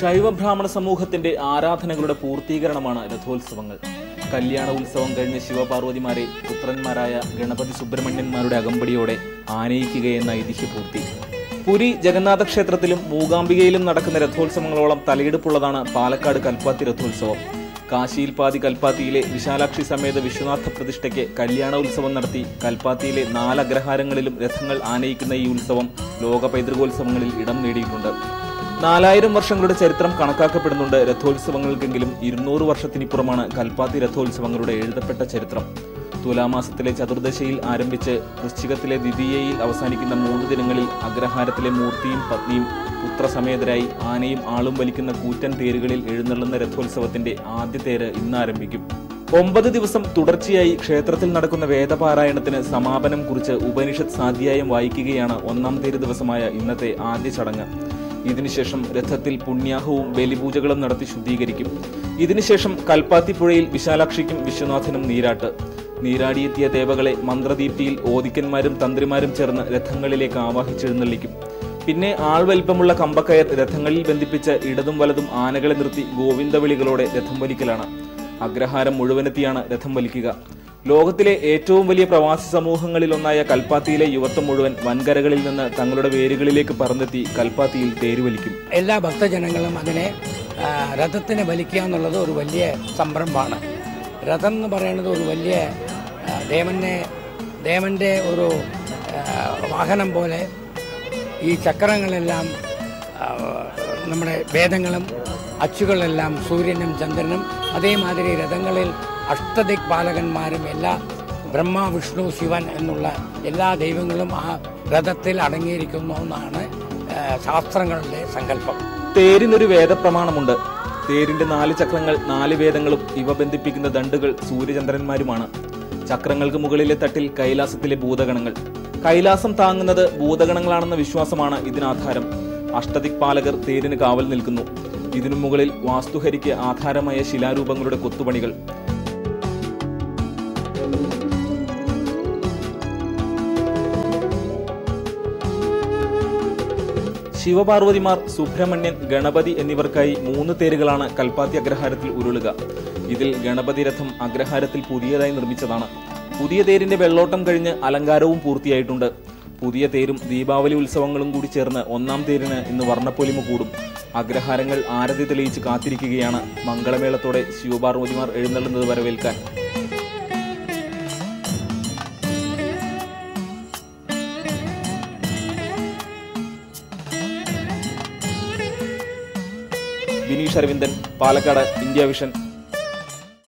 ശൈവ ബ്രാഹ്മണ സമൂഹത്തിന്റെ ആരാധനകളുടെ പൂർത്തീകരണമാണ് രഥോത്സവങ്ങൾ. കല്യാണ ഉത്സവം കഴിഞ്ഞ ശിവപാർവതിമാരെ പുത്രന്മാരായ ഗണപതി സുബ്രഹ്മണ്യന്മാരുടെ അകമ്പടിയോടെ ആനയിക്കുകയെന്ന ഐതിഹ്യപൂർത്തി. പുരി ജഗന്നാഥ ക്ഷേത്രത്തിലും മൂകാംബികയിലും നടക്കുന്ന രഥോത്സവങ്ങളോളം തലയെടുപ്പുള്ളതാണ് പാലക്കാട് കൽപ്പാത്തി രഥോത്സവം. കാശിയിൽ പാതി കൽപ്പാത്തിയിലെ വിശാലാക്ഷി സമേത വിശ്വനാഥ പ്രതിഷ്ഠയ്ക്ക് കല്യാണ ഉത്സവം നടത്തി കൽപ്പാത്തിയിലെ നാലഗ്രഹാരങ്ങളിലും രഥങ്ങൾ ആനയിക്കുന്ന ഈ ഉത്സവം ലോക പൈതൃകോത്സവങ്ങളിൽ ഇടം നേടിയിട്ടുണ്ട്. നാലായിരം വർഷങ്ങളുടെ ചരിത്രം കണക്കാക്കപ്പെടുന്നുണ്ട് രഥോത്സവങ്ങൾക്കെങ്കിലും ഇരുന്നൂറ് വർഷത്തിനിപ്പുറമാണ് കൽപ്പാത്തി രഥോത്സവങ്ങളുടെ എഴുതപ്പെട്ട ചരിത്രം. തുലാമാസത്തിലെ ചതുർദശയിൽ ആരംഭിച്ച് വൃശ്ചികത്തിലെ ദ്വിതീയയിൽ അവസാനിക്കുന്ന മൂന്ന് ദിനങ്ങളിൽ അഗ്രഹാരത്തിലെ മൂർത്തിയും പത്നിയും പുത്രസമേതരായി ആനയും ആളും വലിക്കുന്ന കൂറ്റൻ തേരുകളിൽ എഴുന്നള്ളുന്ന രഥോത്സവത്തിന്റെ ആദ്യ തേര് ഇന്ന് ഒമ്പത് ദിവസം തുടർച്ചയായി ക്ഷേത്രത്തിൽ നടക്കുന്ന വേദപാരായണത്തിന് സമാപനം കുറിച്ച് ഉപനിഷത്ത് സാധ്യായം വായിക്കുകയാണ് ഒന്നാം തേര് ദിവസമായ ഇന്നത്തെ ആദ്യ ചടങ്ങ്. ഇതിനുശേഷം രഥത്തിൽ പുണ്യാഹവും ബലിപൂജകളും നടത്തി ശുദ്ധീകരിക്കും. ഇതിനുശേഷം കൽപ്പാത്തിപ്പുഴയിൽ വിശാലാക്ഷിക്കും വിശ്വനാഥനും നീരാട്ട്. നീരാടിയെത്തിയ ദേവകളെ മന്ത്രദീപ്തിയിൽ ഓദിക്കന്മാരും തന്ത്രിമാരും ചേർന്ന് രഥങ്ങളിലേക്ക് ആവാഹിച്ചെഴുന്നള്ളിക്കും. പിന്നെ ആൾവലിപ്പമുള്ള കമ്പക്കയർ രഥങ്ങളിൽ ബന്ധിപ്പിച്ച് ഇടതും വലതും ആനകളെ നിർത്തി ഗോവിന്ദവിളികളോടെ രഥം വലിക്കലാണ്. അഗ്രഹാരം മുഴുവനെത്തിയാണ് രഥം വലിക്കുക. ലോകത്തിലെ ഏറ്റവും വലിയ പ്രവാസി സമൂഹങ്ങളിലൊന്നായ കൽപ്പാത്തിയിലെ യുവത്വം മുഴുവൻ വൻകരകളിൽ നിന്ന് തങ്ങളുടെ വേരുകളിലേക്ക് പറന്നെത്തി കൽപ്പാത്തിയിൽ തേരുവലിക്കും. എല്ലാ ഭക്തജനങ്ങളും അതിനെ രഥത്തിന് വലിക്കുക എന്നുള്ളത് ഒരു വലിയ സംരംഭമാണ്. രഥം എന്ന് പറയുന്നത് ഒരു വലിയ ദേവനെ ദേവന്റെ ഒരു വാഹനം പോലെ ഈ ചക്രങ്ങളെല്ലാം നമ്മുടെ വേദങ്ങളും അച്ചുകളെല്ലാം സൂര്യനും ചന്ദ്രനും അതേമാതിരി രഥങ്ങളിൽ അഷ്ടദിക് പാലകന്മാരും എല്ലാ ബ്രഹ്മ വിഷ്ണു ശിവൻ എന്നുള്ള എല്ലാ ദൈവങ്ങളും ആ രഥത്തിൽ അടങ്ങിയിരിക്കുന്നു എന്നാണ് ശാസ്ത്രങ്ങളുടെ സങ്കല്പം. തേരിനൊരു വേദപ്രമാണമുണ്ട്. തേരിന്റെ നാല് ചക്രങ്ങൾ നാല് വേദങ്ങളും ഇവ ബന്ധിപ്പിക്കുന്ന ദണ്ടുകൾ സൂര്യചന്ദ്രന്മാരുമാണ്. ചക്രങ്ങൾക്ക് മുകളിലെ തട്ടിൽ കൈലാസത്തിലെ ഭൂതഗണങ്ങൾ. കൈലാസം താങ്ങുന്നത് ഭൂതഗണങ്ങളാണെന്ന വിശ്വാസമാണ് ഇതിനാധാരം അഷ്ടദിക് പാലകർ തേരിന് കാവൽ നിൽക്കുന്നു. ഇതിനു മുകളിൽ വാസ്തുഹരിക്ക് ആധാരമായ ശിലാരൂപങ്ങളുടെ കൊത്തുപണികൾ. ശിവപാർവതിമാർ സുബ്രഹ്മണ്യൻ ഗണപതി എന്നിവർക്കായി മൂന്ന് തേരുകളാണ് കൽപ്പാത്തി അഗ്രഹാരത്തിൽ ഉരുളുക. ഇതിൽ ഗണപതി രഥം അഗ്രഹാരത്തിൽ പുതിയതായി നിർമ്മിച്ചതാണ്. പുതിയ തേരിന്റെ വെള്ളോട്ടം കഴിഞ്ഞ് അലങ്കാരവും പൂർത്തിയായിട്ടുണ്ട്. പുതിയ തേരും ദീപാവലി ഉത്സവങ്ങളും കൂടി ചേർന്ന് ഒന്നാം തേരിന് ഇന്ന് വർണപ്പൊലിമ കൂടും. അഗ്രഹാരങ്ങൾ ആരതി തെളിയിച്ച് കാത്തിരിക്കുകയാണ്. മംഗളമേളത്തോടെ ശിവപാർവതിമാർ എഴുന്നള്ളുന്നത് വരവേൽക്കാൻ. Vineesh Aravindan Palakkad India vision